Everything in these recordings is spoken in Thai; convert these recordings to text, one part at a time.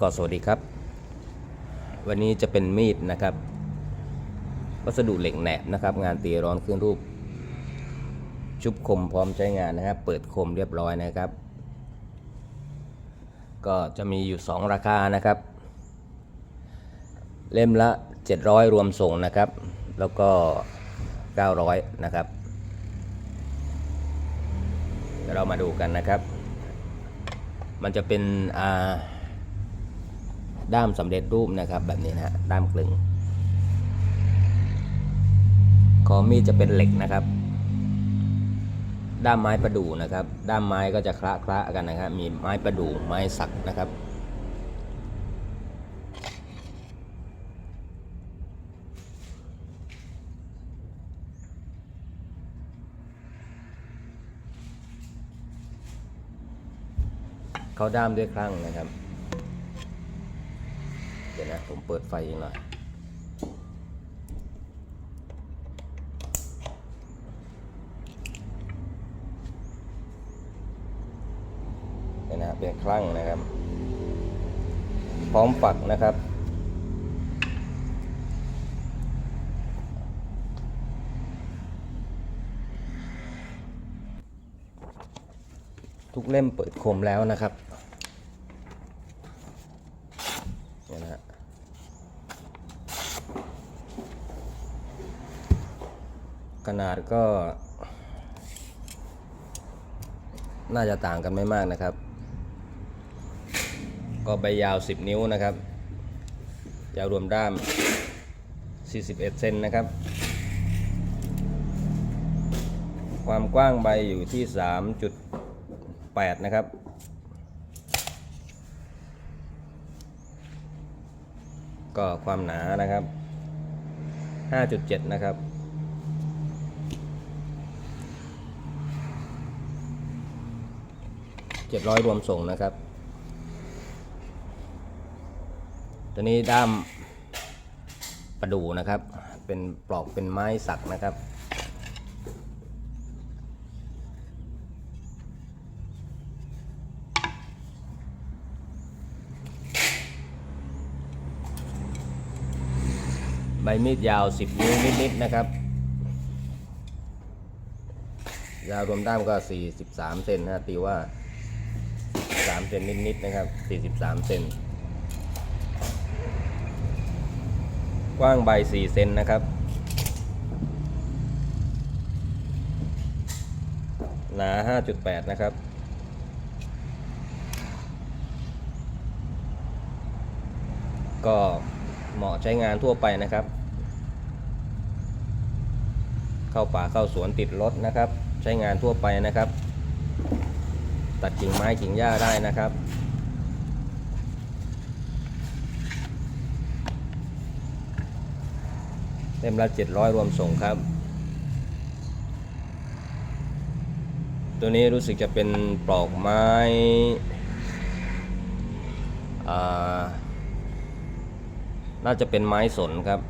ก็สวัสดีครับ วันนี้จะเป็นมีดนะครับ วัสดุเหล็กแหนบนะครับ งานตีร้อนขึ้นรูป ชุบคมพร้อมใช้งานนะครับ เปิดคมเรียบร้อยนะครับ ก็จะมีอยู่ 2 ราคานะครับ เล่มละ 700 รวมส่งนะครับ แล้วก็ 900 นะครับเดี๋ยวเรามาดูกันนะครับ มันจะเป็นอ่า ด้ามสำเร็จรูปนะครับ แบบนี้นะด้ามกลึงคอมีดจะเป็นเหล็กนะครับ ด้ามไม้ประดู่นะครับ ด้ามไม้ก็จะคละคละกันนะครับ มีไม้ประดู่ไม้สักนะครับ เขาด้ามด้วยครั้งนะครับ นะผมเปิดไฟอีกหน่อยเดี๋ยวนะเป็นครั้งนะครับ พร้อมฝักนะครับ ทุกเล่มเปิดคมแล้วนะครับเนี่ยนะฮะข นาดก็ น่าจะต่างกันไม่มากนะครับ ก็ใบยาว 10 นิ้วนะครับ ยาวรวมด้าม 41 เซนนะครับ ความกว้างใบอยู่ที่ 3.8 นะครับก็ความหนานะครับ 5.7 นะครับ 700รวมส่งนะครับ ตัวนี้ด้ามประดูนะครับ เป็นปลอกเป็นไม้สักนะครับใบมีดยาว 10 นิ้วนิดๆนะครับ ยาวรวมด้ามก็ 43 เซนนะตีว่า 3เซนนิดๆนะครับ 43เซนกว้างใบ4เซนนะครับ หนา 5.8 นะครับ ก็เหมาะใช้งานทั่วไปนะครับ เข้าป่าเข้าสวนติดรถนะครับ ใช้งานทั่วไปนะครับ ตัดกิ่งไม้กิ่งหญ้าได้นะครับ เต็มละ700 รวมส่งครับ ตัวนี้รู้สึกจะเป็นปลอกไม้อ่าน่าจะเป็นไม้สนครับ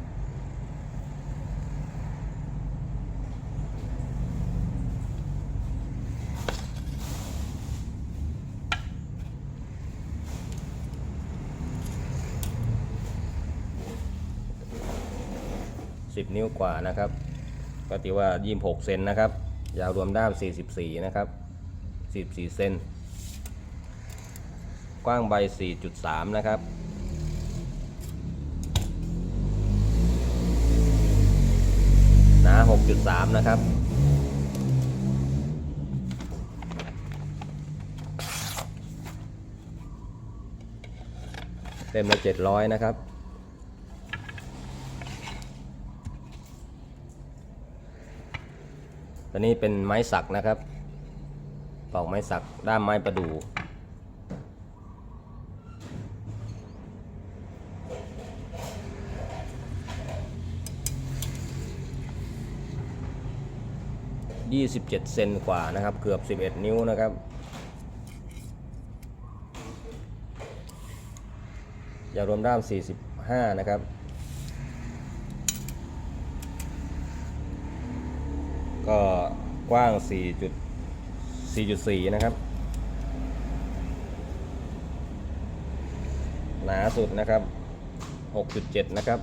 10 นิ้วกว่านะครับ ก็ตีว่า 26 เซนนะครับ ยาวรวมด้าม 44 นะครับ 44 เซน กว้างใบ 4.3 นะครับหนา6.3 นะครับเต็มละ700 นะครับ ตัวนี้เป็นไม้สักนะครับปอกไม้สักด้ามไม้ประดู่ยี่สิบเจ็ดเซนกว่านะครับ เกือบสิบเอ็ดนิ้วนะครับอย่ารวมด้ามสี่สิบห้านะครับ ก็ ว้าง 4.4.4 นะครับ หนาสุดนะครับ 6.7 นะครับ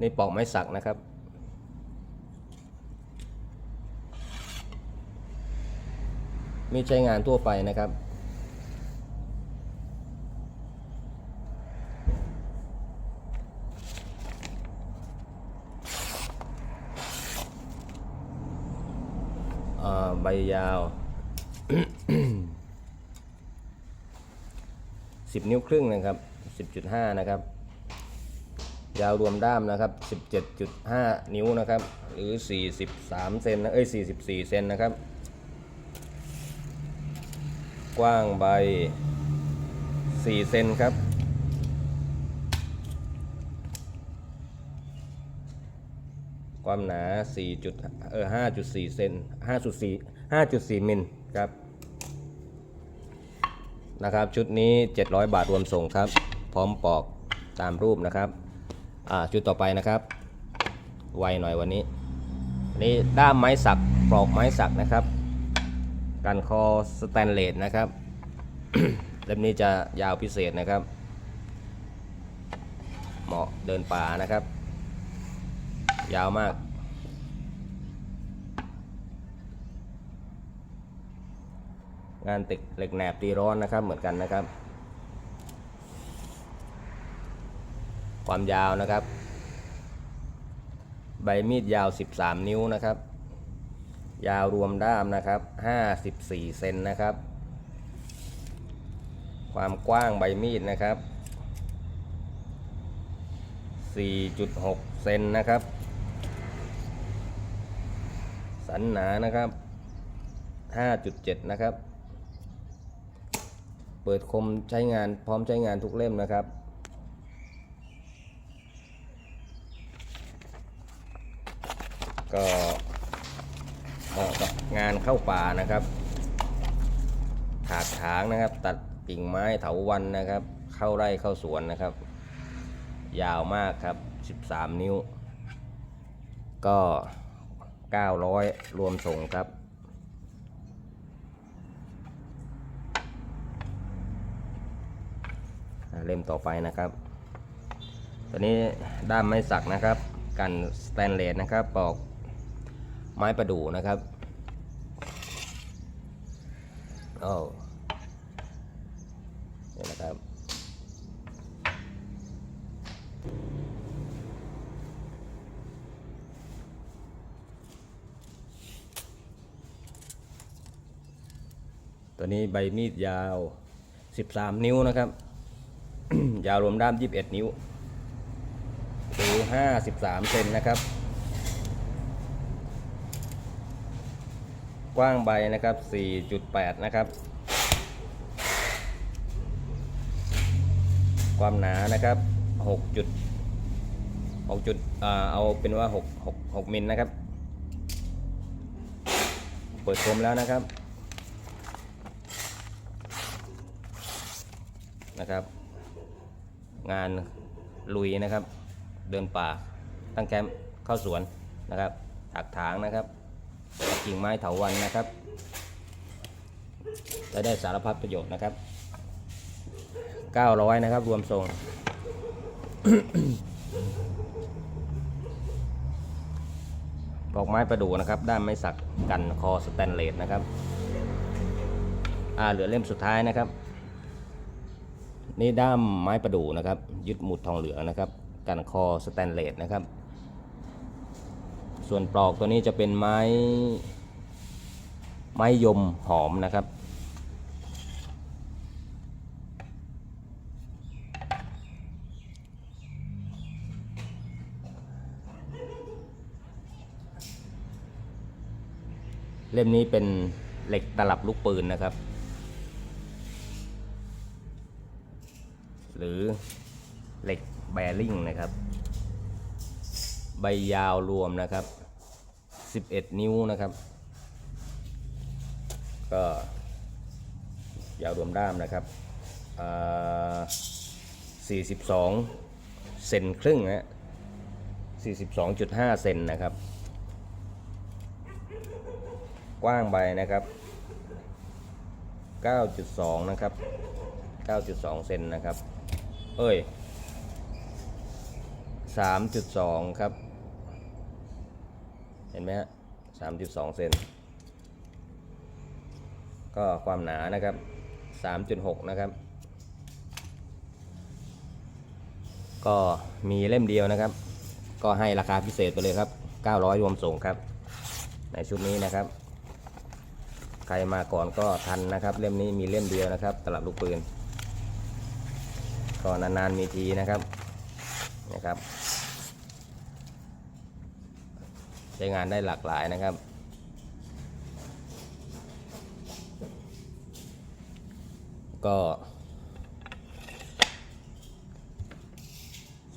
นี่ปอกไม้สักนะครับ มีใช้งานทั่วไปนะครับอ่าใบยาวสิบนิ้วครึ่งนะครับสิบจุดห้านะครับ ยาวรวมด้ามนะครับ 17.5 นิ้วนะครับ หรือ 43 เซนนะ เอ้ย 44 เซนนะครับ กว้างใบ 4 เซนครับ ความหนา 4. จุดเออ5.4 เซน5.4 5.4 มิลครับ นะครับ ชุดนี้ 700 บาทรวมส่งครับ พร้อมปอกตามรูปนะครับ อ่า ชุดต่อไปนะครับ ไวหน่อยวันนี้ นี่ด้ามไม้สัก ปลอกไม้สักนะครับ กันคอสแตนเลสนะครับ เล่มนี้จะยาวพิเศษนะครับ เหมาะเดินป่านะครับ ยาวมาก งานติดเหล็กแหนบตีร้อนนะครับเหมือนกันนะครับ ความยาวนะครับ ใบมีดยาว 13 นิ้วนะครับ ยาวรวมด้ามนะครับ 54 เซนนะครับ ความกว้างใบมีดนะครับ 4.6 เซนนะครับ สันหนานะครับ 5.7 นะครับ เปิดคมใช้งานพร้อมใช้งานทุกเล่มนะครับก็เหมาะกับงาน เข้าป่านะครับถากถางนะครับ ตัดกิ่งไม้เถาวันนะครับ เข้าไร่เข้าสวนนะครับ ยาวมากครับ 13 นิ้ว ก็ 900 รวมส่งครับเล่มต่อไปนะครับ ตัวนี้ด้ามไม้สักนะครับ กันสแตนเลสนะครับ ปอกไม้ประดู่นะครับ โอ้นี่นะครับตัวนี้ใบมีดยาว 13 นิ้วนะครับ ยาวรวมด้าม 21 นิ้วหรือ53 เซนนะครับ กว้างใบนะครับ 4.8 นะครับ ความหนานะครับ 6 จุด6จุดเอาเป็นว่า 6 6 6มิลนะครับ เปิดโคมแล้วนะครับ นะครับ งานลุยนะครับ เดินป่า ตั้งแคมป์เข้าสวนนะครับ ถักถางนะครับ กิ่งไม้เถาวันนะครับและได้สารพัดประโยชน์นะครับ 900 นะครับ รวมส่งปอกไม้ประดู่นะครับ ด้านไม้สักกันคอสแตนเลสนะครับ อ่าเหลือเล่มสุดท้ายนะครับ นี่ด้ามไม้ประดู่นะครับ ยึดหมุดทองเหลืองนะครับ กันคอสแตนเลสนะครับ ส่วนปลอกตัวนี้จะเป็นไม้ ไม้ยมหอมนะครับ เล่มนี้เป็นเหล็กตลับลูกปืนนะครับ หรือเหล็กแบริ่งนะครับ ใบยาวรวมนะครับ 11 นิ้วนะครับ ก็ยาวรวมด้ามนะครับอ่า42 เซนครึ่งฮะ42.5 เซนนะครับ กว้างไปนะครับ 9.2 นะครับ 9.2 เซนนะครับ เอ้ย 3.2 ครับ เห็นไหมฮะ3.2เซนก็ความหนานะครับ3.6นะครับ ก็มีเล่มเดียวนะครับ ก็ให้ราคาพิเศษไปเลยครับ900รวมส่งครับ ในชุดนี้นะครับ ใครมาก่อนก็ทันนะครับ เล่มนี้มีเล่มเดียวนะครับตลับลูกปืนก็นานๆมีทีนะครับนะครับ ใช้งานได้หลากหลายนะครับ ก็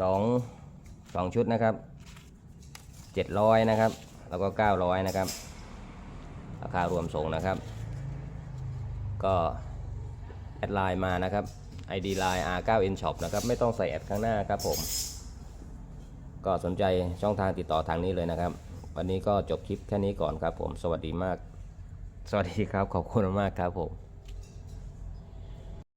สองสองชุดนะครับเจ็ดร้อยนะครับ แล้วก็เก้าร้อยนะครับ ราคารวมส่งนะครับ ก็แอดไลน์มานะครับ ID line R9N Shop นะครับ ไม่ต้องใส่แอดข้างหน้าครับผม ก็สนใจช่องทางติดต่อทางนี้เลยนะครับ วันนี้ก็จบคลิปแค่นี้ก่อนครับผม สวัสดีมาก สวัสดีครับ ขอบคุณมากครับผม